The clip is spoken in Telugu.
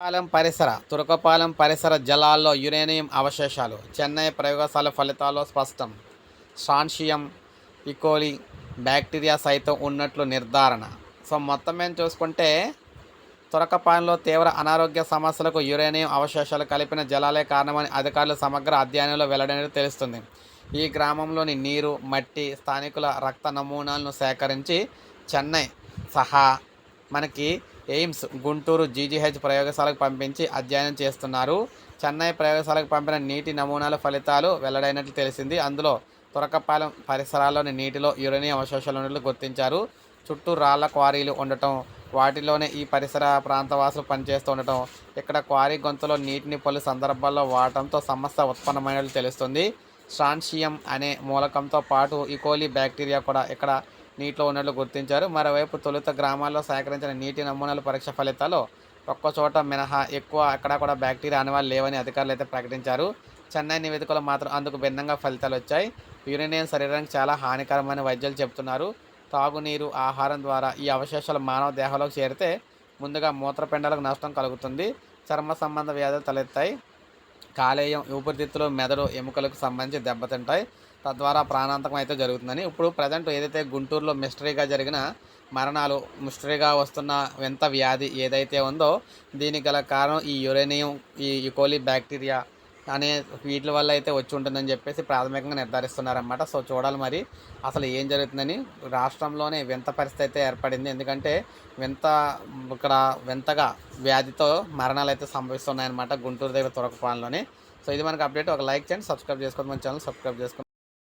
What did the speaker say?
పాలెం పరిసర తురకపాలెం పరిసర జలాల్లో యురేనియం అవశేషాలు. చెన్నై ప్రయోగశాల ఫలితాల్లో స్పష్టం. Strontium ఇకోలి e. బ్యాక్టీరియా సైతం ఉన్నట్లు నిర్ధారణ. సో మొత్తం మేము చూసుకుంటే తురకపాలెంలో తీవ్ర అనారోగ్య సమస్యలకు యురేనియం అవశేషాలు కలిపిన జలాలే కారణమని అధికారులు సమగ్ర అధ్యయనంలో వెల్లడైనట్టు తెలుస్తుంది. ఈ గ్రామంలోని నీరు మట్టి స్థానికుల రక్త నమూనాలను సేకరించి చెన్నై సహా మనకి ఎయిమ్స్ గుంటూరు జీజీహెచ్ ప్రయోగశాలకు పంపించి అధ్యయనం చేస్తున్నారు. చెన్నై ప్రయోగశాలకు పంపిన నీటి నమూనాల ఫలితాలు వెల్లడైనట్లు తెలిసింది. అందులో తురకపాలెం పరిసరాల్లోని నీటిలో యురేనియం అవశేషాలు ఉన్నట్లు గుర్తించారు. చుట్టూ రాళ్ళ క్వారీలు ఉండటం వాటిలోనే ఈ పరిసర ప్రాంతవాసులు పనిచేస్తూ ఉండటం ఇక్కడ క్వారీ గొంతులో నీటిని పలు సందర్భాల్లో వాడటంతో సమస్య ఉత్పన్నమైనట్లు తెలుస్తుంది. స్ట్రాన్షియం అనే మూలకంతో పాటు ఈకోలి బ్యాక్టీరియా కూడా ఇక్కడ నీటిలో ఉన్నట్లు గుర్తించారు. మరోవైపు తొలుత గ్రామాల్లో సేకరించిన నీటి నమూనాల పరీక్ష ఫలితాలు ఒక్కో చోట మినహా ఎక్కువ అక్కడ కూడా బ్యాక్టీరియా అనువాలు లేవని అధికారులు అయితే ప్రకటించారు. చెన్నై నివేదికలు మాత్రం అందుకు భిన్నంగా ఫలితాలు వచ్చాయి. యురేనియం శరీరానికి చాలా హానికరమైన వైద్యులు చెబుతున్నారు. తాగునీరు ఆహారం ద్వారా ఈ అవశేషాలు మానవ దేహంలోకి చేరితే ముందుగా మూత్రపిండాలకు నష్టం కలుగుతుంది. చర్మ సంబంధ వ్యాధులు తలెత్తాయి. కాలేయం ఊపిరితిత్తులు మెదడు ఎముకలకు సంబంధించి దెబ్బతింటాయి. తద్వారా ప్రాణాంతకం అయితే జరుగుతుందని. ఇప్పుడు ప్రజెంట్ ఏదైతే గుంటూరులో మిస్టరీగా జరిగిన మరణాలు మిస్టరీగా వస్తున్న వింత వ్యాధి ఏదైతే ఉందో దీనికి గల కారణం ఈ యురేనియం ఈ యుకోలి బ్యాక్టీరియా అనే వీటి వల్ల అయితే వచ్చి ఉంటుందని చెప్పేసి ప్రాథమికంగా నిర్ధారిస్తున్నారన్నమాట. సో చూడాలి మరి అసలు ఏం జరుగుతుందని. రాష్ట్రంలోనే వింత పరిస్థితి అయితే ఏర్పడింది. ఎందుకంటే వింత ఇక్కడ వింతగా వ్యాధితో మరణాలు అయితే సంభవిస్తున్నాయన్నమాట గుంటూరు దగ్గర తురకపాలలోనే. సో ఇది మనకు అప్డేట్. ఒక లైక్ చేయండి సబ్స్క్రైబ్ చేసుకోండి మన ఛానల్ సబ్స్క్రైబ్ చేసుకోండి.